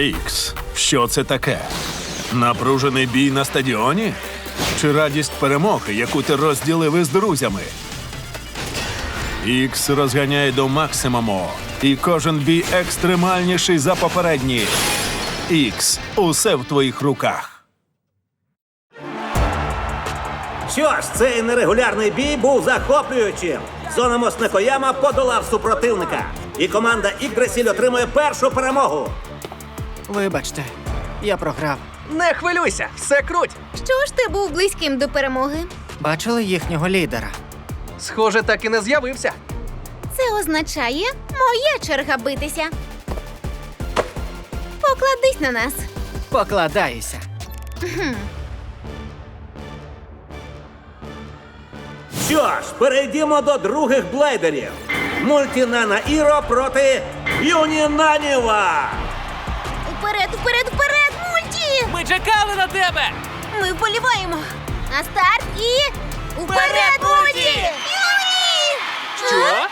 Ікс, що це таке? Напружений бій на стадіоні? Чи радість перемоги, яку ти розділив із друзями? Ікс розганяє до максимуму, і кожен бій екстремальніший за попередній. Ікс, усе в твоїх руках. Що ж, цей нерегулярний бій був захоплюючим. Зономос Некояма подолав супротивника. І команда Ігдресіль отримує першу перемогу. Вибачте, я програв. Не хвилюйся, все круть. Що ж ти був близьким до перемоги? Бачили їхнього лідера? Схоже, так і не з'явився. Це означає моя черга битися. Покладись на нас. Покладаюся. Що ж, перейдімо до других блейдерів. Мультінана Іро проти Юнінаніва. Чекали на тебе! Ми вболіваємо. На старт і. Уперед, мульті! Юні! Що?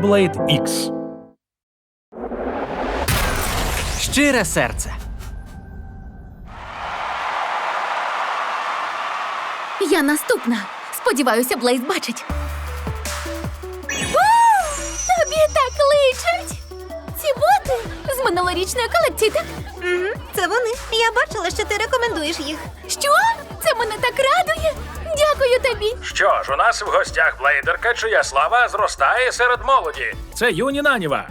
Beyblade X. Щире серце. Я наступна. Сподіваюся, Блейз бачить. Тобі так личать! Ці боти з минулорічної колекції, так? Угу, це вони. Я бачила, що ти рекомендуєш їх. Що? Це мене так радує. Дякую тобі. Що ж, у нас в гостях блейдерка, чия слава зростає серед молоді. Це Юні Наніва.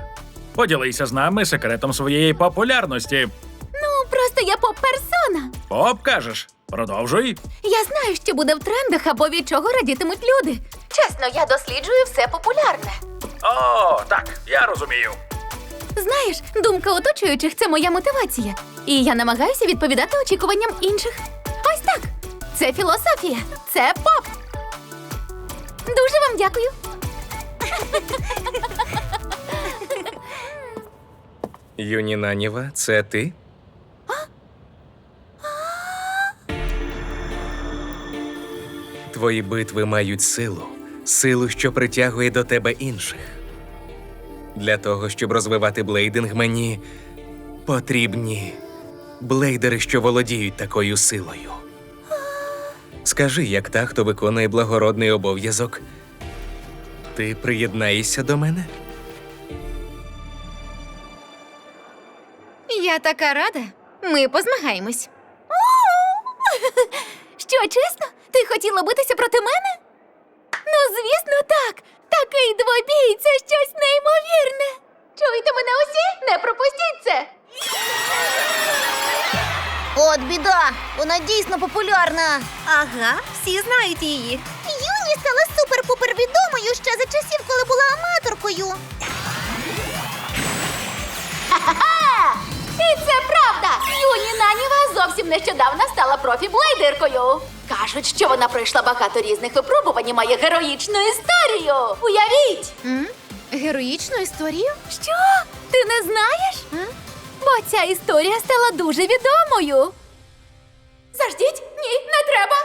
Поділися з нами секретом своєї популярності. Ну, просто я поп-персона. Поп кажеш. Продовжуй. Я знаю, що буде в трендах або від чого радітимуть люди. Чесно, я досліджую все популярне. О, так, я розумію. Знаєш, думка оточуючих це моя мотивація. І я намагаюся відповідати очікуванням інших. Це філософія, це поп. Дуже вам дякую. Юнінаніва, це ти? Твої битви мають силу, силу, що притягує до тебе інших. Для того, щоб розвивати блейдинг, мені потрібні блейдери, що володіють такою силою. Скажи, як та, хто виконує благородний обов'язок, ти приєднаєшся до мене? Я така рада. Ми позмагаємось. Що, чесно? Ти хотіла битися проти мене? Ну, звісно, так. Такий двобій це щось неймовірне. Чуєте мене усі? Не пропустіть це. От біда! Вона дійсно популярна. Ага, всі знають її. Юні стала супер-пупер відомою ще за часів, коли була аматоркою. І це правда! Юні Наніва зовсім нещодавно стала профі-блейдеркою. Кажуть, що вона пройшла багато різних випробувань і має героїчну історію. Уявіть! Героїчну історію? Що? Ти не знаєш? Бо ця історія стала дуже відомою. Заждіть? Ні, не треба.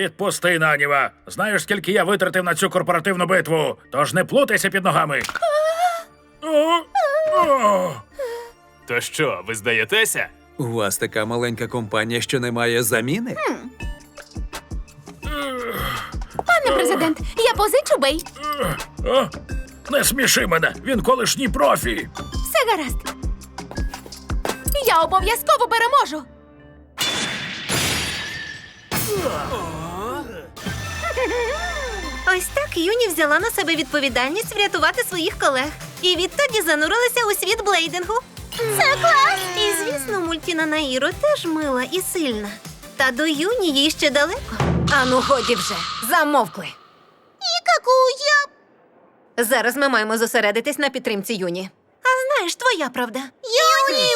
Відпусти, Наніва. Знаєш, скільки я витратив на цю корпоративну битву, тож не плутайся під ногами. О, о. То що, ви здаєтеся? У вас така маленька компанія, що не має заміни? Пане президент, я позичу бей. О, не сміши мене, він колишній профі. Все гаразд. Я обов'язково переможу. Ось так Юні взяла на себе відповідальність врятувати своїх колег. І відтоді занурилася у світ блейдингу. Це клас! І звісно, мультіна Наїро теж мила і сильна. Та до Юні їй ще далеко. Ану, годі вже, замовкли. Ікаку, я Зараз ми маємо зосередитись на підтримці Юні. А знаєш, твоя правда. Юні,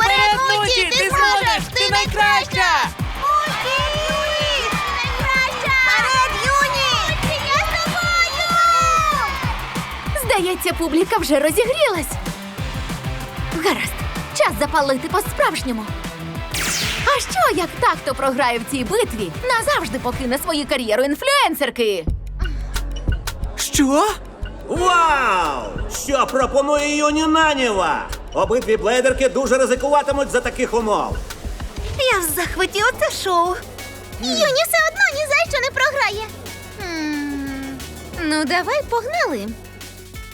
Уперед, Мульті, ти зможеш! Ти найкраща! Мульті! Юні! Ти найкраща! Вперед, Юні! Я з тобою! Здається, публіка вже розігрілась. Гаразд, час запалити по-справжньому. А що, як так, хто програє в цій битві, назавжди покине свою кар'єру інфлюенсерки? Що? Вау! Що пропонує Юні Наніва? Обидві блейдерки дуже ризикуватимуть за таких умов. Я в захваті оце шоу. Юні все одно ні за що не програє. Ну, давай погнали.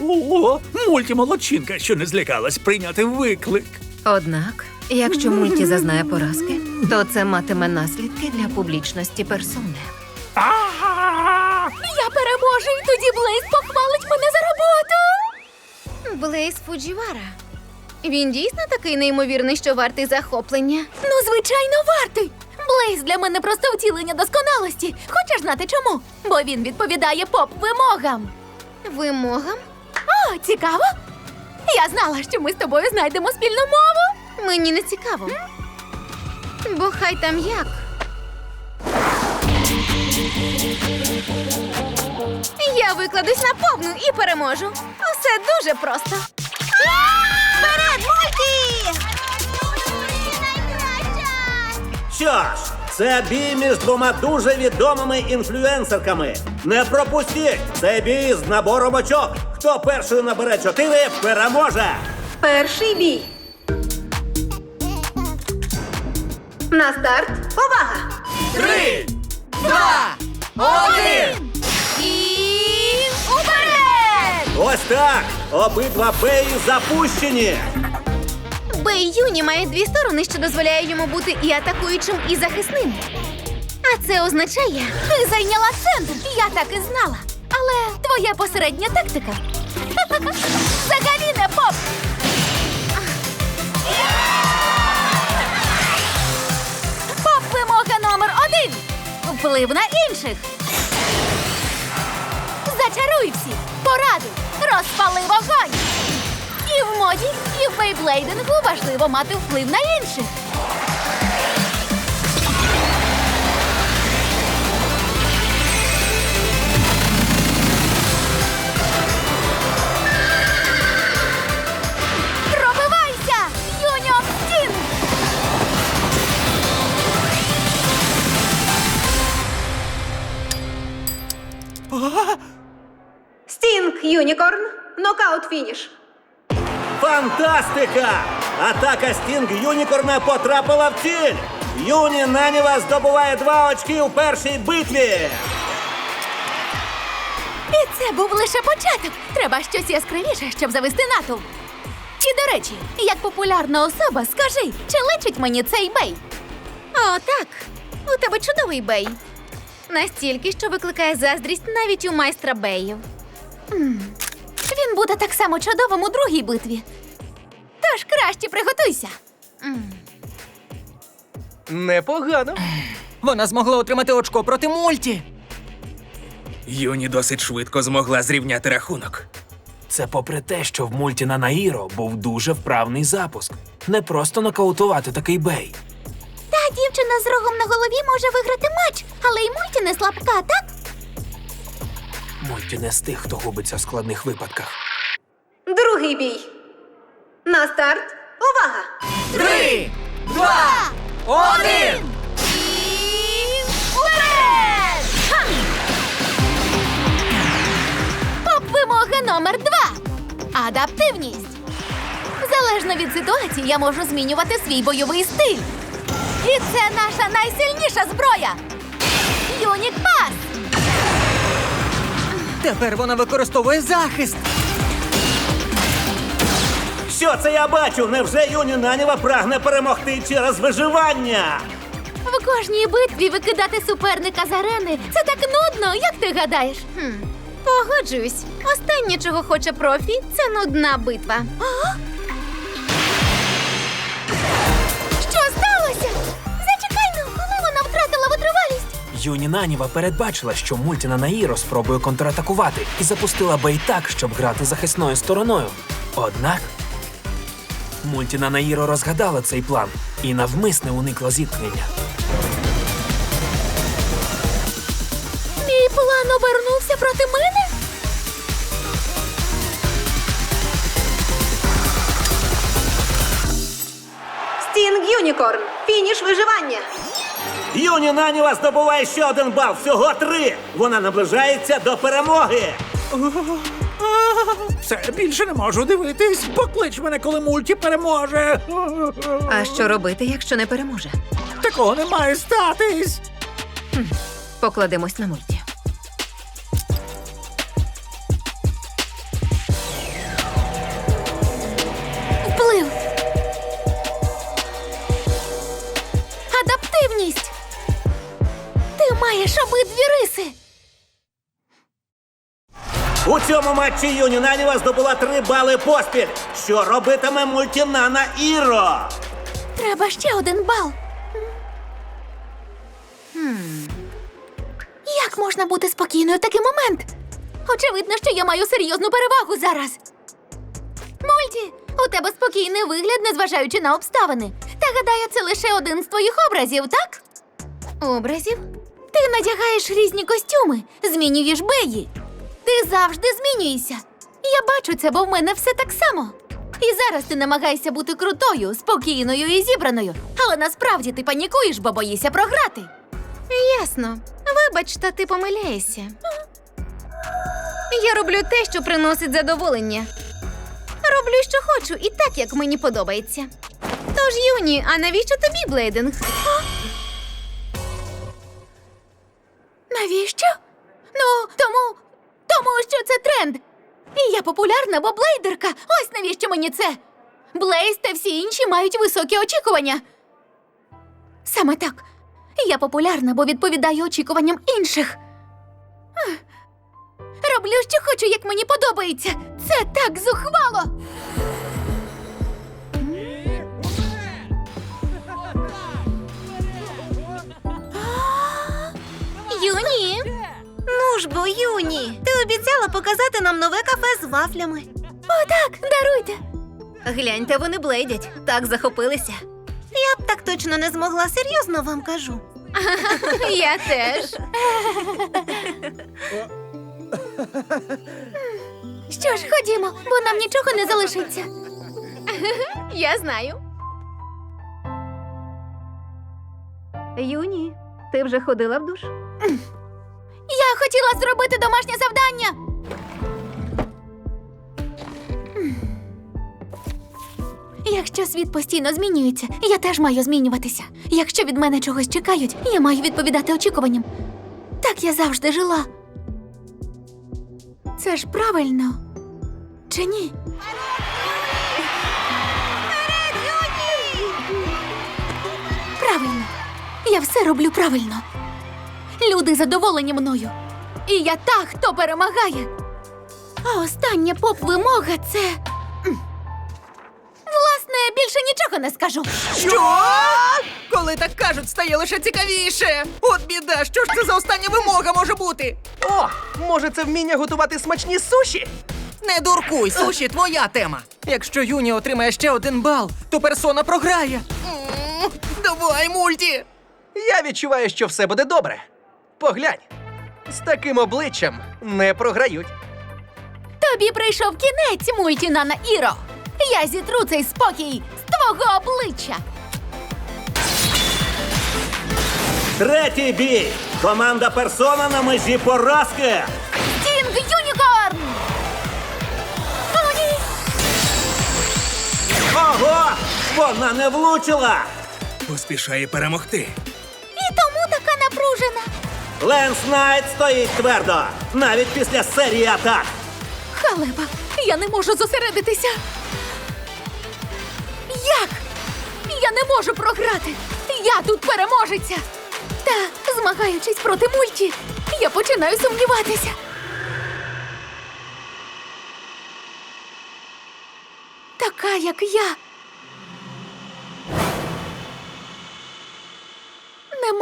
О, мультимолодчинка, що не злякалась прийняти виклик. Однак, якщо мульті зазнає поразки, то це матиме наслідки для публічності персони. Я переможу, і тоді Блейз похвалить мене за роботу. Блейз Фуджівара. Він дійсно такий неймовірний, що вартий захоплення. Ну, звичайно, вартий. Блейз для мене просто втілення досконалості. Хочеш знати чому? Бо він відповідає поп-вимогам. Вимогам? О, цікаво. Я знала, що ми з тобою знайдемо спільну мову. Мені не цікаво. Бо хай там як. Я викладусь на повну і переможу. Усе дуже просто. Вперед, Що ж, це бій між двома дуже відомими інфлюенсерками. Не пропустіть! Це бій з набором очок. Хто першою набере чотири, переможе. Перший бій. На старт. Увага! Три, два, один! І уперед! Ось так! Обидва беї запущені. Бей Юні має дві сторони, що дозволяє йому бути і атакуючим, і захисним. А це означає, Ти зайняла центр, я так і знала. Але твоя посередня тактика. Взагалі не поп. Поп вимога номер один. Вплив на інших. Зачаруй всіх. Поради. Розпали вогонь. І в моді, і в бейблейдингу важливо мати вплив на інших. Пробивайся! Юніон Стін! Стінг Юнікорн. Нокаут фініш. Фантастика! Атака Стінг Юнікорна потрапила в ціль. Юні Наніва здобуває два очки у першій битві. І це був лише початок. Треба щось яскравіше, щоб завести натовп. І до речі, як популярна особа, скажи, чи личить мені цей бей? о, так, у тебе чудовий бей. Настільки, що викликає заздрість навіть у майстра беїв. Він буде так само чудовим у другій битві. Тож краще приготуйся. Непогано. Вона змогла отримати очко проти мульті. Юні досить швидко змогла зрівняти рахунок. Це попри те, що в мульті на Наїро був дуже вправний запуск. Не просто нокаутувати такий бей. Та дівчина з рогом на голові може виграти матч, але й мульті не слабка, так? Мульті не з тих, хто губиться в складних випадках. Другий бій. На старт. Увага! Три, два, один! І уперед! Ха! Поп вимога номер два. Адаптивність. Залежно від ситуації, я можу змінювати свій бойовий стиль. І це наша найсильніша зброя. Юнік пас. Тепер вона використовує захист. Що це я бачу? Невже Юні Наніва прагне перемогти через виживання? В кожній битві викидати суперника з арени це так нудно, як ти гадаєш? Хм, погоджуюсь. Останнє, чого хоче профі, це нудна битва. Що Юні Наніва передбачила, що Мультіна Наїро спробує контратакувати і запустила бей так, щоб грати захисною стороною. Однак Мультіна Наїро розгадала цей план і навмисне уникла зіткнення. Мій план обернувся проти мене? Стінг Юнікорн. Фініш виживання. Юні Наніва здобуває ще один бал, всього три. Вона наближається до перемоги. Все, більше не можу дивитись. Поклич мене, коли мульті переможе. А що робити, якщо не переможе? Такого не має статись. Покладемось на мульті. Маєш обидві риси. У цьому матчі Юні Наніва здобула три бали поспіль. Що робитиме мультінана Іро? Треба ще один бал. Як можна бути спокійною в такий момент? Очевидно, що я маю серйозну перевагу зараз. Мульті, у тебе спокійний вигляд, незважаючи на обставини. Та гадаю, це лише один з твоїх образів, так? Образів? Ти надягаєш різні костюми, змінюєш беї. Ти завжди змінюєшся. Я бачу це, бо в мене все так само. І зараз ти намагаєшся бути крутою, спокійною і зібраною. Але насправді ти панікуєш, бо боїшся програти. Ясно. Вибач, та ти помиляєшся. Я роблю те, що приносить задоволення. Роблю, що хочу, і так, як мені подобається. Тож, Юні, а навіщо тобі блейдинг? Навіщо? Ну, тому. тому що це тренд. І я популярна, бо блейдерка. Ось навіщо мені це. Блейз та всі інші мають високі очікування. Саме так. Я популярна, бо відповідаю очікуванням інших. Роблю, що хочу, як мені подобається. Це так зухвало. Ну ж бо, Юні! Ти обіцяла показати нам нове кафе з вафлями. О, так, даруйте. Гляньте, вони блейдять. Так захопилися. Я б так точно не змогла, серйозно вам кажу. Я теж. Що ж, ходімо, бо нам нічого не залишиться. Я знаю. Юні, ти вже ходила в душ? Я хотіла зробити домашнє завдання. Якщо світ постійно змінюється, я теж маю змінюватися. Якщо від мене чогось чекають, я маю відповідати очікуванням. Так я завжди жила. Це ж правильно. Чи ні? Правильно. Я все роблю правильно. Люди задоволені мною. І я та, хто перемагає. А остання поп-вимога це. Власне, більше нічого не скажу. Що? Коли так кажуть, стає лише цікавіше. От біда, що ж це за остання вимога може бути? О, може, це вміння готувати смачні суші? Не дуркуй, суші твоя тема. Якщо Юні отримає ще один бал, то персона програє. М, Давай, мульті! Я відчуваю, що все буде добре. Поглянь, з таким обличчям не програють. Тобі прийшов кінець, мультінана Іро. Я зітру цей спокій з твого обличчя. Третій бій. Команда персона на межі поразки. Стінг Юнікорн! Ні! Ого! Вона не влучила! Поспішає перемогти. І тому така напружена. Ленс Найт стоїть твердо, навіть після серії атак. Халеба, я не можу зосередитися. Як? Я не можу програти. я тут переможеця. Та, змагаючись проти мульті, я починаю сумніватися. Така, як я.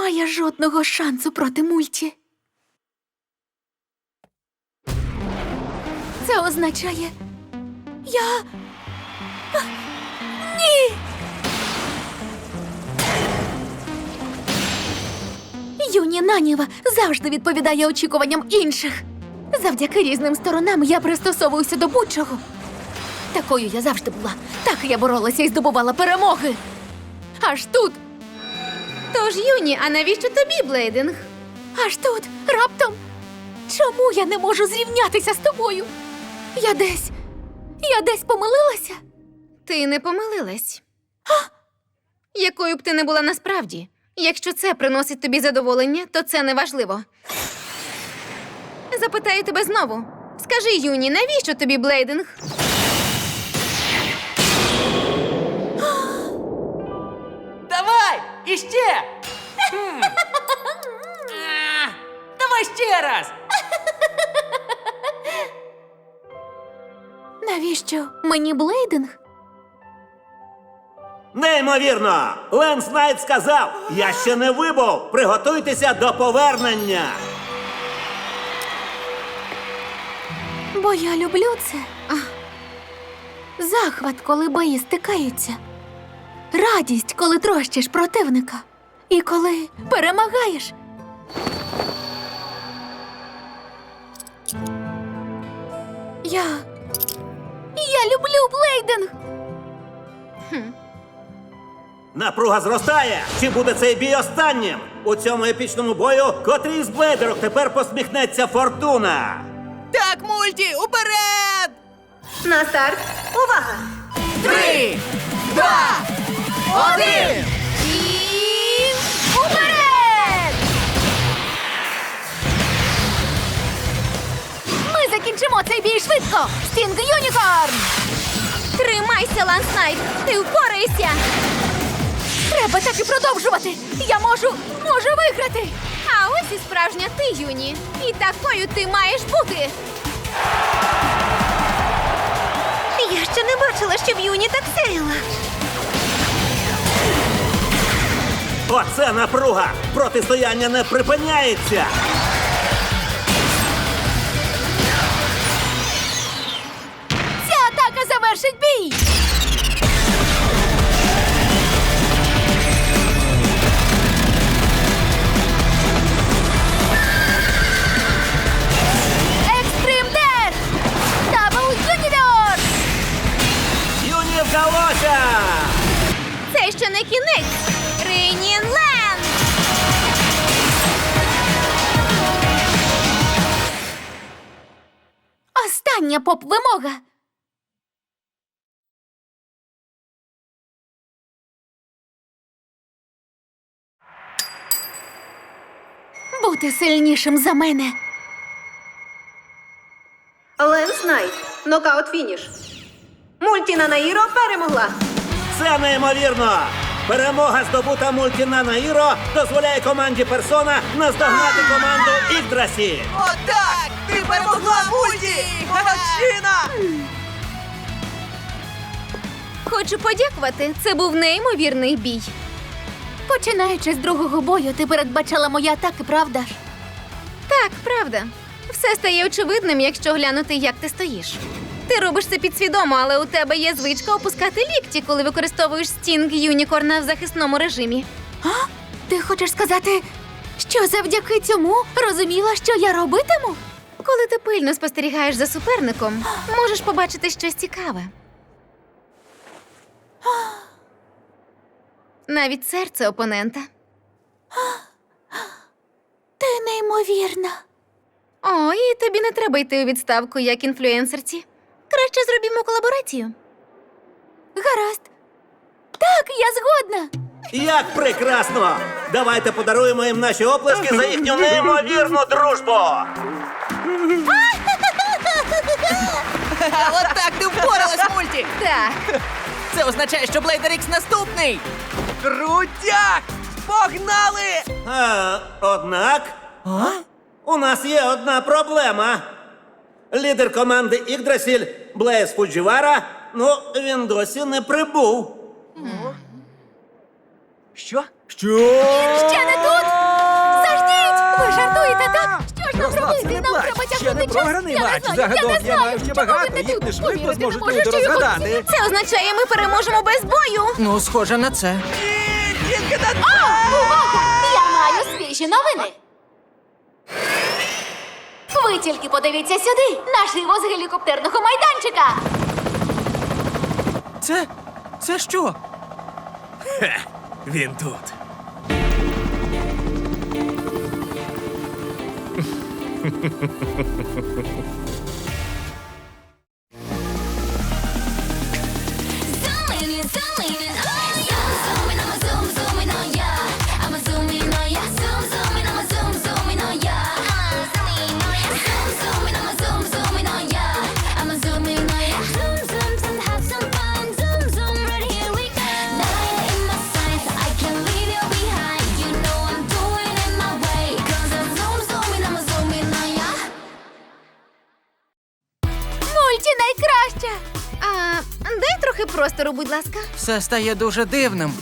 Немає жодного шансу проти мульті. Це означає. Я. Ні. Юні Наніва завжди відповідає очікуванням інших. Завдяки різним сторонам я пристосовуюся до будь-чого. Такою я завжди була. Так я боролася і здобувала перемоги. Аж тут. Тож, Юні, а навіщо тобі блейдинг? Аж тут, раптом. Чому я не можу зрівнятися з тобою? Я десь. Я десь помилилася. Ти не помилилась. Якою б ти не була насправді. Якщо це приносить тобі задоволення, то це не важливо. Запитаю тебе знову. Скажи, Юні, навіщо тобі блейдинг? Іще! Хм. А, Давай ще раз! Навіщо мені блейдинг? Неймовірно! Ленс Найт сказав: Я ще не вибув! Приготуйтеся до повернення! Бо я люблю це. Захват, коли бої стикаються. Радість, коли трощиш противника. І коли перемагаєш. Я. Я люблю блейдинг. Напруга зростає! Чи буде цей бій останнім? У цьому епічному бою котрий з блейдерок тепер посміхнеться фортуна! Так, мульті, уперед! На старт. Увага! Три, два, один! І уперед! Ми закінчимо цей бій швидко! Стінг Юнікорн! Тримайся, Ланс Найт! Ти впораєшся! Треба так і продовжувати! Я можу, можу виграти! А ось і справжня ти, Юні. І такою ти маєш бути. Я ще не бачила, щоб Юні так сяяла. Оце напруга! Протистояння не припиняється! Ця атака завершить бій! Екстрим Деш! Дабл Юніор! Юні вдалося! Це ще не кінець. Остання поп-вимога! Бути сильнішим за мене. Ленс Найт. Нокаут фініш. Мультіна Наїро перемогла. Це неймовірно! Перемога здобута мультінана Іро дозволяє команді Персона наздогнати команду Ігдрасі! Отак! Перемогла мульті! Молодчина! Хочу подякувати. Це був неймовірний бій. Починаючи з другого бою, ти передбачала мої атаки, правда ж? Так, правда. Все стає очевидним, якщо глянути, як ти стоїш. Ти робиш це підсвідомо, але у тебе є звичка опускати лікті, коли використовуєш стінг Юнікорна в захисному режимі. А? Ти хочеш сказати, що завдяки цьому розуміла, що я робитиму? Коли ти пильно спостерігаєш за суперником, можеш побачити щось цікаве. Навіть серце опонента. Ти неймовірна. О, і тобі не треба йти у відставку як інфлюенсерці. Краще зробімо колаборацію. Гаразд. Так, я згодна. Як прекрасно! Давайте подаруємо їм наші оплески за їхню неймовірну дружбу! От так ти впоралась, мульті! Так. Це означає, що Блейдер Ікс наступний! Крутяк! Погнали! А, однак, у нас є одна проблема. Лідер команди Ігдрасіль Блейз Фуджівара, ну, він досі не прибув. Що? Що? Ще не тут! Заждіть! Ви жартуєте, так? Ж нам треба тягнути час. Я не знаю, я не знаю, що робити тут. Повірити не можу, що його тут. Це означає, ми переможемо без бою. Ну, схоже на це. О, увагу! Я маю свіжі новини. Ви тільки подивіться сюди, наживо з гелікоптерного майданчика. Це. Це що? Він тут. フフフフフ。Простору, будь ласка. Все стає дуже дивним.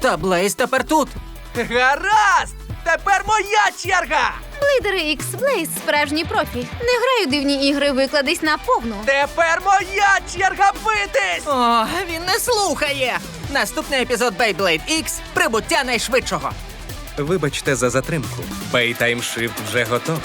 Та Блейз тепер тут. Гаразд! Тепер моя черга! Блейдер Ікс Блейз справжній профі. Не граю дивні ігри, викладись на повну. Тепер моя черга битись! О, він не слухає. Наступний епізод Beyblade X – прибуття найшвидшого. Вибачте за затримку. Бейтайм Shift вже готов.